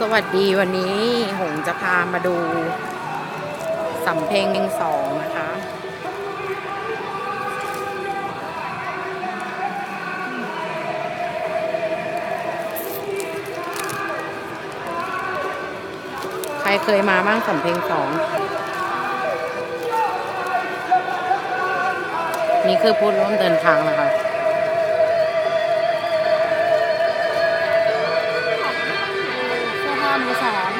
สวัสดีวันนี้หงจะพามาดูสำเพ็งหนึ่งสองนะคะ ใครเคยมาบ้างสำเพ็งสองนี่คือผู้ร่วมเดินทางนะคะ เสื้อผ้ามือสอง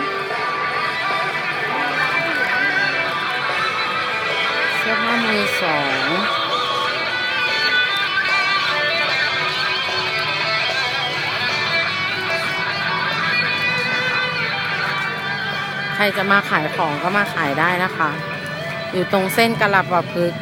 เสื้อผ้ามือสองใครจะมาขายของก็มาขายได้นะคะ อยู่ตรงเส้นกระลับประพฤก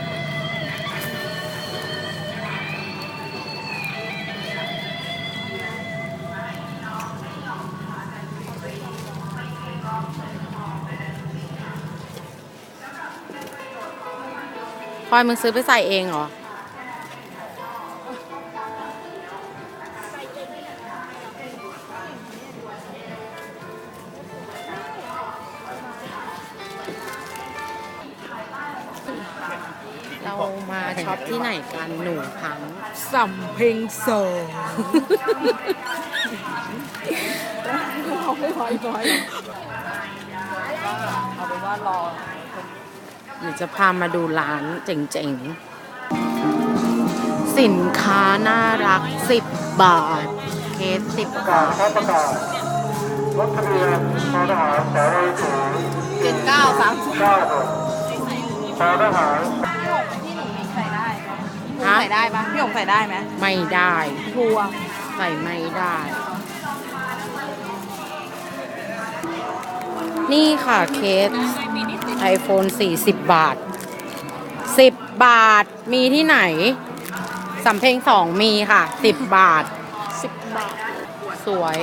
พลอยมึงซื้อไปใส่เองเหรอ เรามาช็อปที่ไหนกันหนูพังสำเพ็งสองเอาไม่พอยพอยเอาเป็นว่ารอ เดี๋ยวจะพามาดูร้านเจ๋งๆ สินค้าน่ารัก 10 บาท เคส 10 บาทประกาศรถทะเบียนททหารสอรีสูเจ็ดเก้าสามสิบเก้าหกททหารพี่หงพี่หนิงใส่ได้ไหมพี่หงฮะใส่ได้ปะพี่หงใส่ได้ไหมไม่ได้ทัวร์ใส่ไม่ได้ นี่ค่ะเคส iPhone 40บาท 10 บาทมีที่ไหนสำเพ็งสองมีค่ะ 10 บาทสิบบาท สวย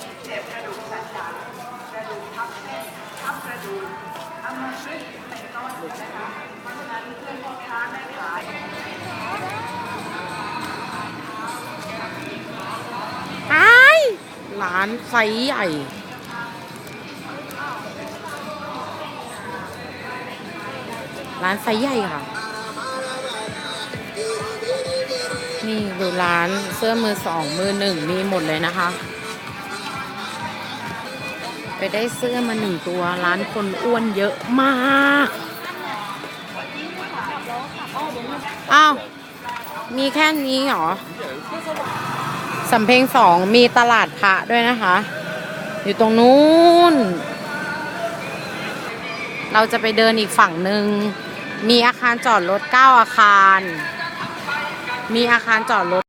ไานไซส์ใหญ่ ร้านไซส์ใหญ่ค่ะ นี่ดูร้านเสื้อมือสองมือหนึ่งมีหมดเลยนะคะ ไปได้เสื้อมาหนึ่งตัว ร้านคนอ้วนเยอะมากอ้าวมีแค่นี้เหรอ สำเพ็งสองมีตลาดพระด้วยนะคะ อยู่ตรงนู้น เราจะไปเดินอีกฝั่งหนึ่ง มีอาคารจอดรถเก้าอาคาร มีอาคารจอดรถ